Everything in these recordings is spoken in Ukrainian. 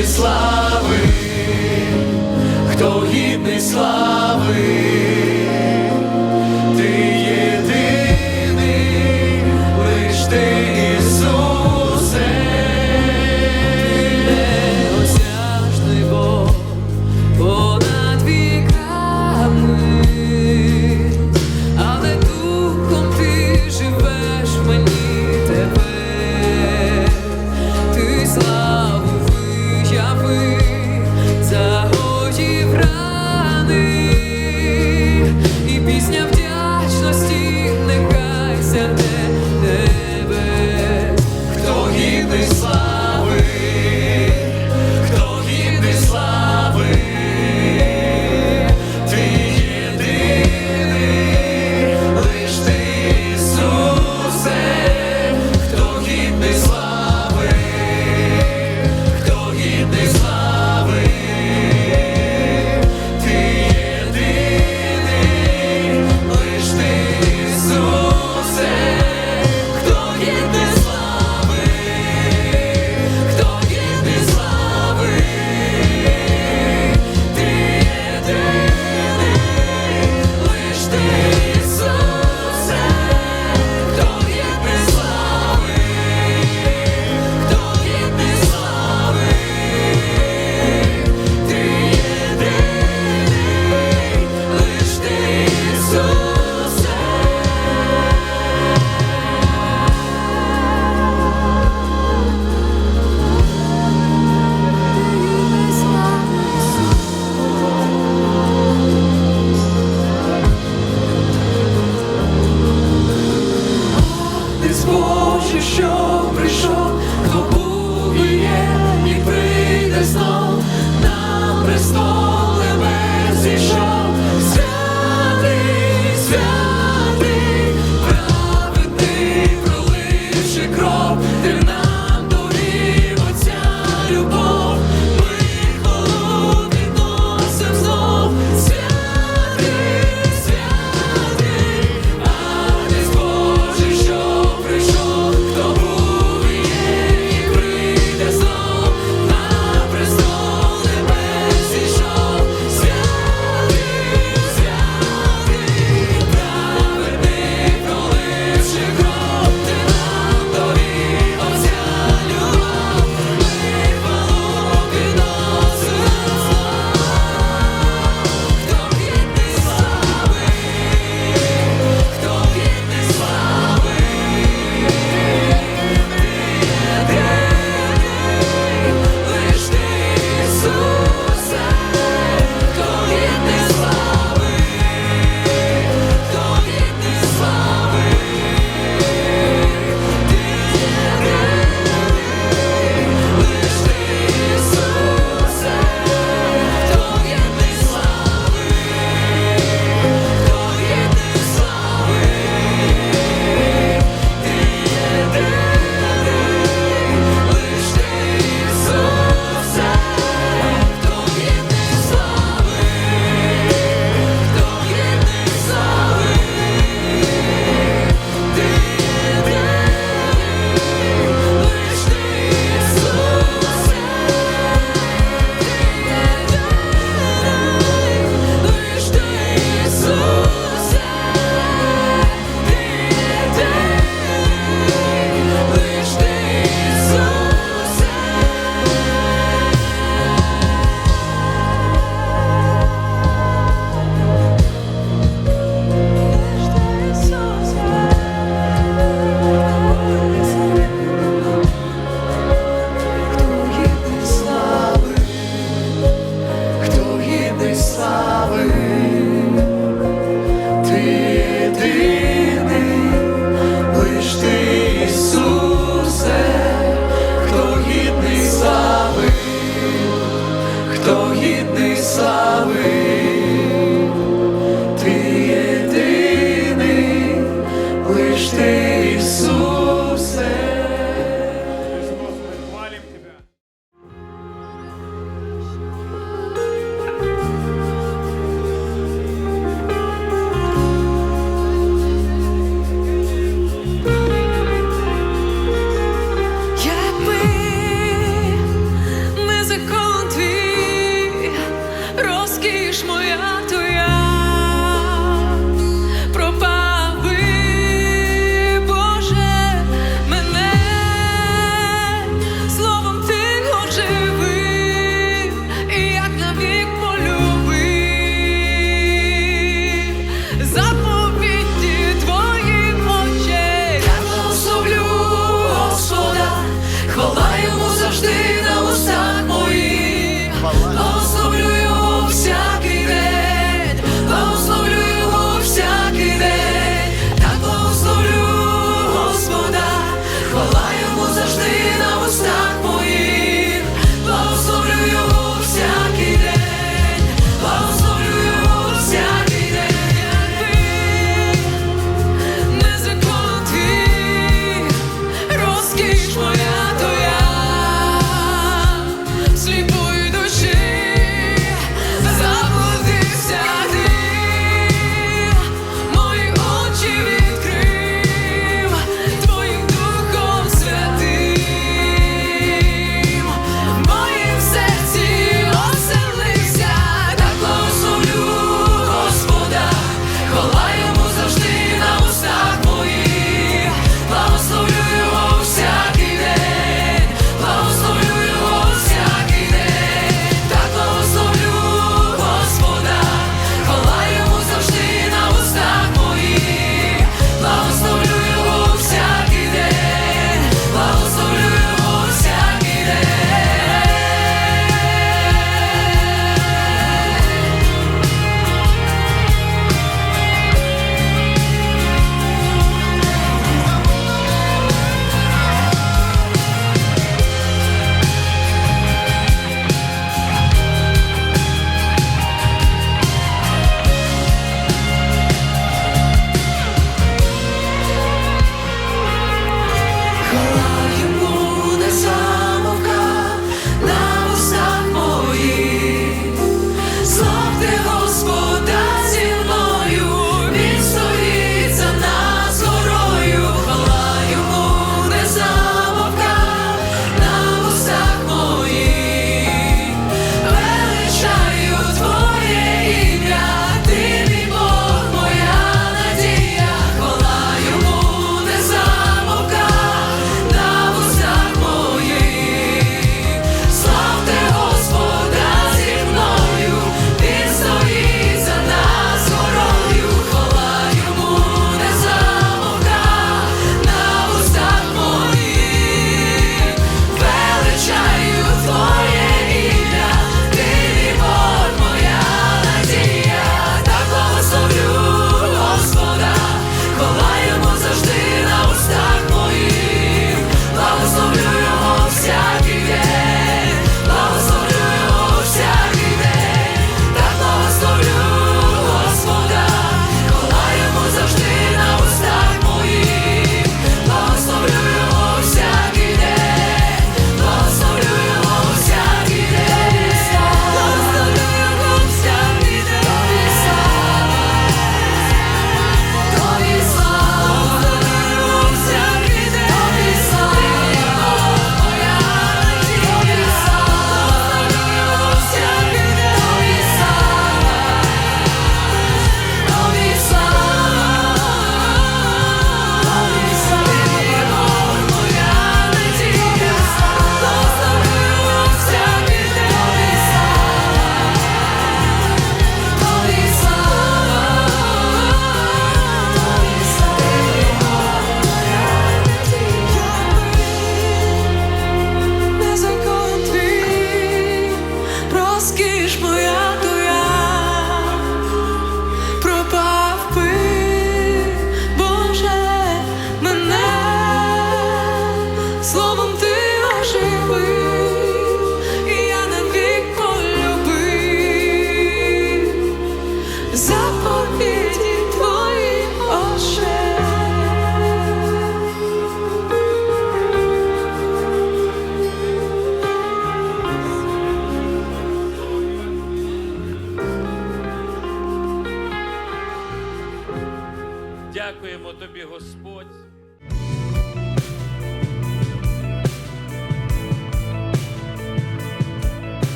гідний слави, хто гідний слави,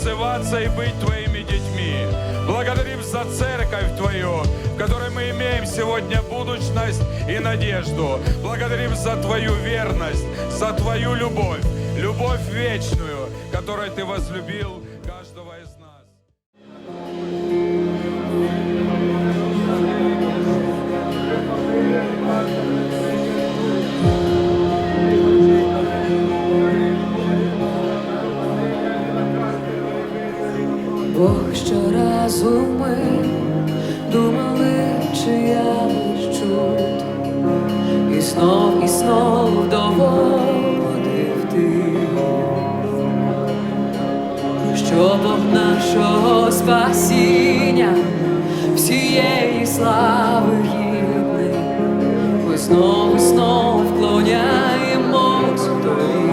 называться и быть Твоими детьми. Благодарим за церковь Твою, в которой мы имеем сегодня будущность и надежду. Благодарим за Твою верность, за Твою любовь, любовь вечную, которой Ты возлюбил Бог щоразу ми думали, чи я лиш чуд, і знов, і знов доводив ти, що Бог нашого спасіння, всієї слави гідний, ми знов і знов вклоняємось тобі.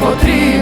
потрібен.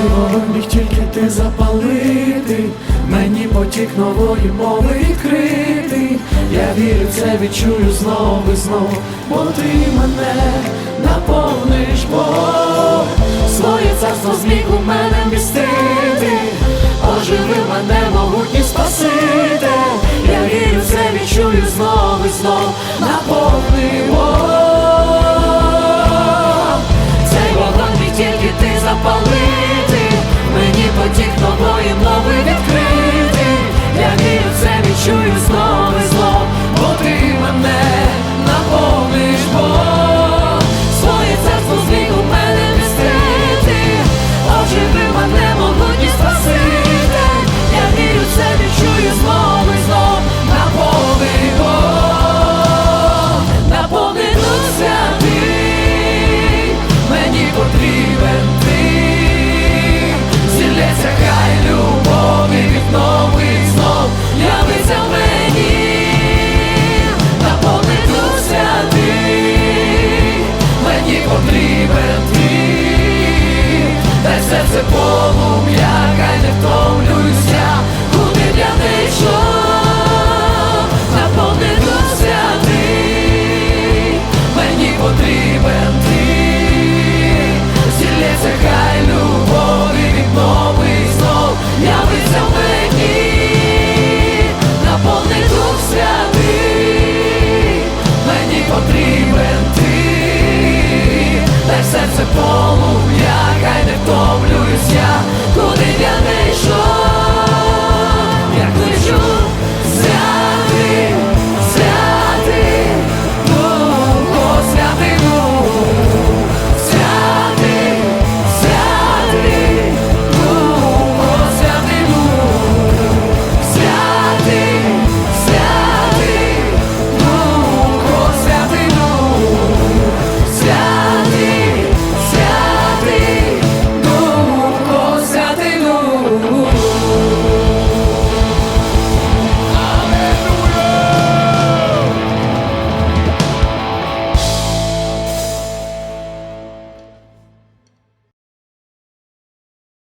Можливо, міг тільки ти запалити, мені потік нової мови відкрити. Я вірю, це відчую знову і знову, бо ти мене наповниш, бо своє царство зміг у мене містити, оживи мене, могутній спасити. Я вірю, це відчую знову і знов, наповнимо. Цей вогонь тільки ти запалив тобою мови відкрити, я вірю це відчую знову.